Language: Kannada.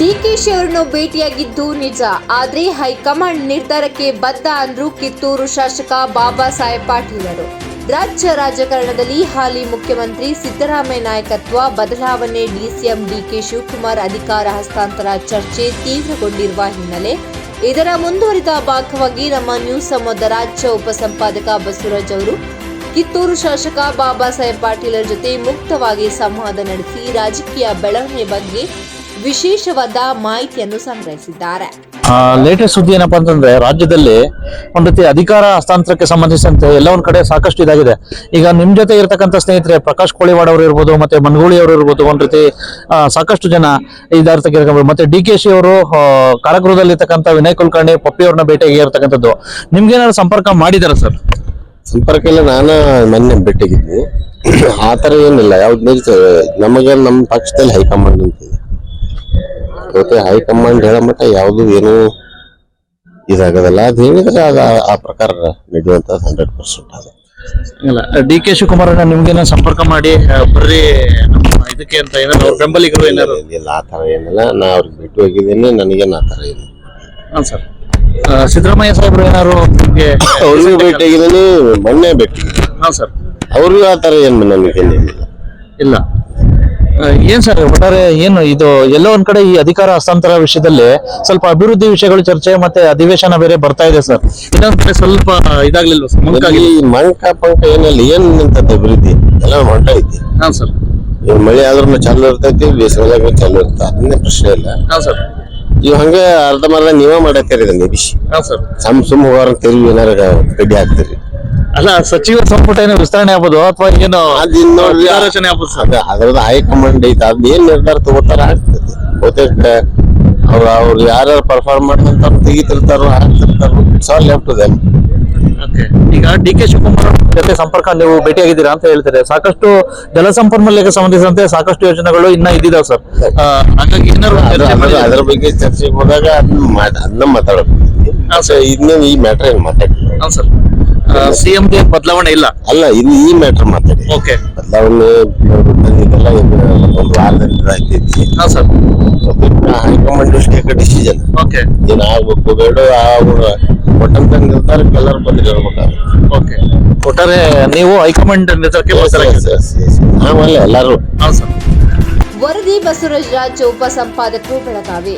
ಡಿಕೆಶಿ ಅವರನ್ನು ಭೇಟಿಯಾಗಿದ್ದು ನಿಜ. ಆದರೆ ಹೈಕಮಾಂಡ್ ನಿರ್ಧಾರಕ್ಕೆ ಬದ್ಧ ಅಂದ್ರು ಕಿತ್ತೂರು ಶಾಸಕ ಬಾಬಾ ಸಾಹೇಬ್ ಪಾಟೀಲರು. ರಾಜ್ಯ ರಾಜಕಾರಣದಲ್ಲಿ ಹಾಲಿ ಮುಖ್ಯಮಂತ್ರಿ ಸಿದ್ದರಾಮಯ್ಯ ನಾಯಕತ್ವ ಬದಲಾವಣೆ ಡಿಸಿಎಂ ಡಿಕೆ ಶಿವಕುಮಾರ್ ಅಧಿಕಾರ ಹಸ್ತಾಂತರ ಚರ್ಚೆ ತೀವ್ರಗೊಂಡಿರುವ ಹಿನ್ನೆಲೆ ಇದರ ಮುಂದುವರಿದ ಭಾಗವಾಗಿ ನಮ್ಮ ನ್ಯೂಸ್ ಸಂವಾದ ರಾಜ್ಯ ಉಪಸಂಪಾದಕ ಬಸವರಾಜ್ ಅವರು ಕಿತ್ತೂರು ಶಾಸಕ ಬಾಬಾ ಸಾಹೇಬ್ ಪಾಟೀಲರ ಜೊತೆ ಮುಕ್ತವಾಗಿ ಸಂವಾದ ನಡೆಸಿ ರಾಜಕೀಯ ಬೆಳವಣಿಗೆ ಬಗ್ಗೆ ವಿಶೇಷವಾದ ಮಾಹಿತಿಯನ್ನು ಸಂಗ್ರಹಿಸಿದ್ದಾರೆ. ಲೇಟೆಸ್ಟ್ ಸುದ್ದಿ ಏನಪ್ಪಾ ಅಂತಂದ್ರೆ ರಾಜ್ಯದಲ್ಲಿ ಒಂದ್ ರೀತಿ ಅಧಿಕಾರ ಹಸ್ತಾಂತರಕ್ಕೆ ಸಂಬಂಧಿಸಿದಂತೆ ಎಲ್ಲ ಒಂದ್ ಕಡೆ ಸಾಕಷ್ಟು ಇದಾಗಿದೆ. ಈಗ ನಿಮ್ ಜೊತೆ ಇರತಕ್ಕಂತ ಸ್ನೇಹಿತರೆ ಪ್ರಕಾಶ್ ಕೋಳಿವಾಡ್ ಅವರು ಇರ್ಬೋದು ಮತ್ತೆ ಮನ್ಗೋಳಿ ಅವರು ಇರ್ಬೋದು ಒಂದ್ ರೀತಿ ಸಾಕಷ್ಟು ಜನ ಇದಾರ್ತಕ್ಕ ಮತ್ತೆ ಡಿ ಕೆ ಶಿ ಅವರು ಕಾರಾಗೃಹದಲ್ಲಿ ಇರ್ತಕ್ಕಂಥ ವಿನಯ್ ಕುಲಕರ್ಣಿ ಪಪ್ಪಿ ಅವ್ರನ್ನ ಭೇಟಿಯಾಗಿ ಇರ್ತಕ್ಕಂಥದ್ದು. ನಿಮ್ಗೆ ಏನಾದ್ರು ಸಂಪರ್ಕ ಮಾಡಿದಾರ ಸರ್? ಸಂಪರ್ಕ ಇಲ್ಲ ನಾನು ಮೊನ್ನೆ ಭೇಟಿಗಿದ್ವಿ ಆ ಥರ ಏನಿಲ್ಲ ಯಾವ್ದು ನಮಗೆ ನಮ್ಮ ಪಕ್ಷದಲ್ಲಿ ಹೈಕಮಾಂಡ್ ಅಂತ ಮತ್ತೆ ಹೈಕಮಾಂಡ್ ಹೇಳೋ ಮಟ್ಟ ಯಾವುದು ಏನು ಇದಾಗದಲ್ಲ. ಅದು ಹೇಳಿದ್ರೆ ಅದು ಆ- ಪ್ರಕಾರ ನಡೆಯುವಂತ ಹಂಡ್ರೆಡ್ ಪರ್ಸೆಂಟ್ ಅದು. ಇಲ್ಲ ಡಿ ಕೆ ಶಿವಕುಮಾರ್ ನಿಮ್ಗೇನೋ ಸಂಪರ್ಕ ಮಾಡಿ ಬರ್ರಿ ನಮ್ಮ ಇದಕ್ಕೆ ಅಂತ ಏನಾದ್ರು ಅವ್ರ ಬೆಂಬಲಿಗರು ಏನಾದ್ರು? ಇಲ್ಲ ಆ ಥರ ಏನಿಲ್ಲ. ನಾ ಅವ್ರಿಗೆ ಭೇಟಿ ಹೋಗಿದ್ದೀನಿ ನನಗೇನು ಆ ಥರ ಇಲ್ಲ ಹಾಂ ಸರ್. ಸಿದ್ದರಾಮಯ್ಯ ಸಾಹೇಬ್ರು ಏನಾದ್ರು ನಿಮ್ಗೆ ಅವ್ರಿಗೂ ಭೇಟಿಯಾಗಿದ್ದೀನಿ ಮೊನ್ನೆ ಭೇಟಿ ಹಾಂ ಸರ್. ಅವ್ರಿಗೂ ಆ ಥರ ಏನು ನನಗೆ ಇಲ್ಲ. ಏನ್ ಸರ್ ಒಟ್ಟಾರೆ ಏನು ಇದು ಎಲ್ಲೋ ಒಂದ್ ಕಡೆ ಈ ಅಧಿಕಾರ ಹಸ್ತಾಂತರ ವಿಷಯದಲ್ಲಿ ಸ್ವಲ್ಪ ಅಭಿವೃದ್ಧಿ ವಿಷಯಗಳು ಚರ್ಚೆ ಮತ್ತೆ ಅಧಿವೇಶನ ಬೇರೆ ಬರ್ತಾ ಇದೆ ಸರ್. ಇನ್ನೊಂದ್ ಕಡೆ ಸ್ವಲ್ಪ ಇದಾಗ್ಲಿಲ್ಲ ಸರ್ ಮಂಕಾಗಿಲ್ಲ ಈ ಮಂಕ ಪಂಕ ಏನಿಲ್ಲ ಏನು ನಿಂತದ್ದು ಅಭಿವೃದ್ಧಿ? ಎಲ್ಲ ಮಾಡ್ತಾ ಐತಿ. ಹಾಂ ಸರ್. ಈಗ ಮಳೆ ಆದ್ರೂ ಚಾಲು ಇರ್ತೈತಿ ಬೇಸಿಗೆದಾಗ ಚಾಲು ಇರ್ತ ಅದನ್ನೇ ಪ್ರಶ್ನೆ ಇಲ್ಲ. ಹಾಂ ಸರ್. ಇವ್ ಹಂಗೆ ಅರ್ಧಂಬರ್ಧ ನೀವೇ ಮಾಡತ್ತೀರಿ ಇದನ್ನ ಬಿಸಿ ಹಾಂ ಸರ್. ಸಮ್ ಸುಮ್ ಹೋಗಾರ ತಿರುಗಿ ಏನಾರ ಕಡ್ಡಿ ಹಾಕ್ತೀರಿ ಅಲ್ಲ ಸಚಿವ ಸಂಪುಟ ಏನೋ ವಿಸ್ತರಣೆ ಆಗ್ಬೋದು ಅಥವಾ ಏನು ಅಲ್ಲಿ ಆಲೋಚನೆ ನೋಡ್ರಿ ಆಗ್ಬೋದು ಸರ್? ಅದ ಅದ್ರದ್ದು ಹೈಕಮಾಂಡ್ ಐತೆ ಅದ್ ಏನ್ ನಿರ್ಧಾರ ತಗೋತಾರ ಆಗ್ತದೆ. ಬಹುತೇಕ ಅವ್ರ ಅವ್ರು ಯಾರ್ಯಾರು ಪರ್ಫಾರ್ಮ್ ಮಾಡ್ತಾರ ತೆಗಿತಿರ್ತಾರೋ ಹಾಕ್ತಿರ್ತಾರೋ ಸಾಲ್ ಲೆಫ್ಟ್ ದೆಮ್ ಈಗ ಡಿ ಕೆ ಶಿವಕುಮಾರ್ ಅವ್ರ ಜೊತೆ ಸಂಪರ್ಕ ನೀವು ಭೇಟಿಯಾಗಿದ್ದೀರಾ ಅಂತ ಹೇಳ್ತಾರೆ ಸಾಕಷ್ಟು ಜಲಸಂಪನ್ಮೂಲಕ್ಕೆ ಸಂಬಂಧಿಸಿದಂತೆ ಸಾಕಷ್ಟು ಯೋಜನೆಗಳು ಇನ್ನ ಇದ್ದಿದಾವೆ ಸರ್. ಆ, ಹಾಗಾಗಿ ಏನಾದ್ರು ಚರ್ಚೆ ಮಾಡಿದ್ದೀರಾ? ಅದ್ರ ಬಗ್ಗೆ ಚರ್ಚೆಗೆ ಹೋದಾಗ ಅದನ್ನ ಮಾತಾಡಬೇಕು ಇನ್ನೇನು ಈ ಮ್ಯಾಟರ್ ಏನ್ ಮಾತಾಡ್ತೀವಿ. ಹಾಂ ಸರ್. ಸಿಎಂ ಗೆ ಬದಲಾವಣೆ ಇಲ್ಲ? ಅಲ್ಲ ಇದು ಈ ಮ್ಯಾಟರ್ ಮಾತಾಡಿ. ಓಕೆ ಬದಲಾವಣೆ ಇದೆಲ್ಲ ಒಂದು ವಾರದಲ್ಲಿ ಇದಾಗ್ತೈತಿ. ಹಾ ಸರ್ ಹೈಕಮಾಂಡ್ ಡಿಸಿಷನ್ ಓಕೆ ಏನ್ ಆಗ್ಬೇಕು ಬೇಡ ಅವ್ರ ಒಟ್ಟಂತ ನಿರ್ಧಾರಕ್ಕೆ ಎಲ್ಲರೂ ಬಂದು ಹೇಳ್ಬೇಕಾಗುತ್ತೆ ಓಕೆ ಒಟ್ಟಾರೆ ನೀವು ಹೈಕಮಾಂಡ್ ನಿರ್ಧಾರಕ್ಕೆ? ನಾವಲ್ಲ ಎಲ್ಲರೂ. ಹೌದು ಸರ್ ವರದಿ ಬಸವರಾಜ್ ರಾಜ್ ಉಪಸಂಪಾದಕರು ಬೆಳಗಾವಿ.